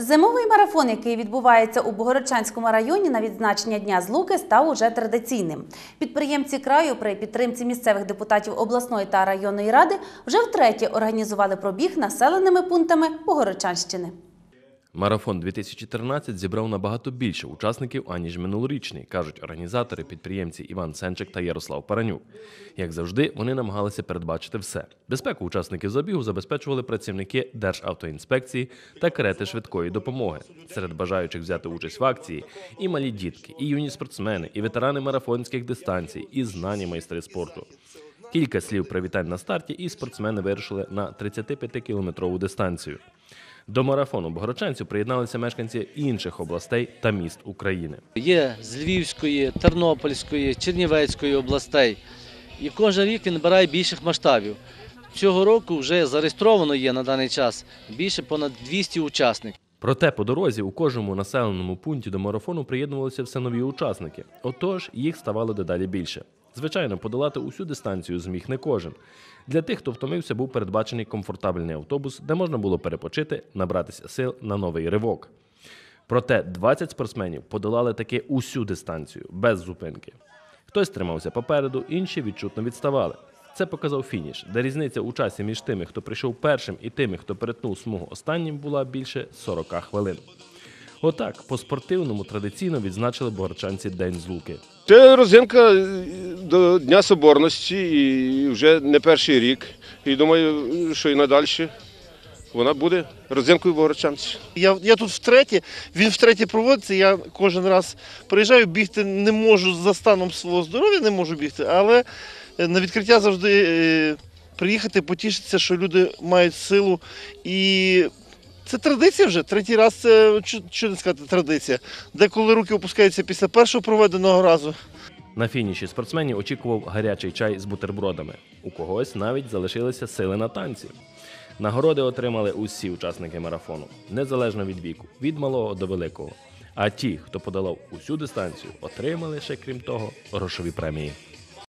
Зимовий марафон, який відбувається у Богородчанському районі на відзначення Дня Злуки, став уже традиційним. Підприємці краю при підтримці місцевих депутатів обласної та районної ради вже втретє організували пробіг населеними пунктами Богородчанщини. Марафон 2013 зібрав набагато більше учасників, аніж минулорічний, кажуть організатори, підприємці Іван Сенчик та Ярослав Паранюк. Як завжди, вони намагалися передбачити все. Безпеку учасників забігу забезпечували працівники Державтоінспекції та карети швидкої допомоги. Серед бажаючих взяти участь в акції і малі дітки, і юні спортсмени, і ветерани марафонських дистанцій, і знані майстри спорту. Кілька слів привітань на старті, і спортсмени вирушили на 35-кілометрову дистанцію. До марафону богородчанців приєдналися мешканці інших областей та міст України. Є з Львівської, Тернопільської, Чернівецької областей. І кожен рік він набирає більших масштабів. Цього року вже зареєстровано є на даний час більше понад 200 учасників. Проте по дорозі у кожному населеному пункті до марафону приєднувалися все нові учасники. Отож, їх ставало дедалі більше. Звичайно, подолати усю дистанцію зміг не кожен. Для тих, хто втомився, був передбачений комфортабельний автобус, де можна було перепочити, набратися сил на новий ривок. Проте 20 спортсменів подолали таки усю дистанцію без зупинки. Хтось тримався попереду, інші відчутно відставали. Це показав фініш, де різниця у часі між тими, хто прийшов першим, і тими, хто перетнув смугу останнім, була більше 40 хвилин. Отак, по спортивному традиційно відзначили богорчанці День Злуки. Це розинка е, до Дня Соборності і вже не перший рік. І думаю, що і надалі вона буде розинкою богородчанці. Я, я тут втретє, він втретє проводиться. Я кожен раз приїжджаю, бігти не можу за станом свого здоров'я, не можу бігти, але е, на відкриття завжди е, приїхати, потішитися, що люди мають силу. І це традиція вже. Третій раз це що- не сказати, традиція. Деколи руки опускаються після першого проведеного разу. На фініші спортсменів очікував гарячий чай з бутербродами. У когось навіть залишилися сили на танці. Нагороди отримали усі учасники марафону, незалежно від віку, від малого до великого. А ті, хто подолав усю дистанцію, отримали ще крім того грошові премії.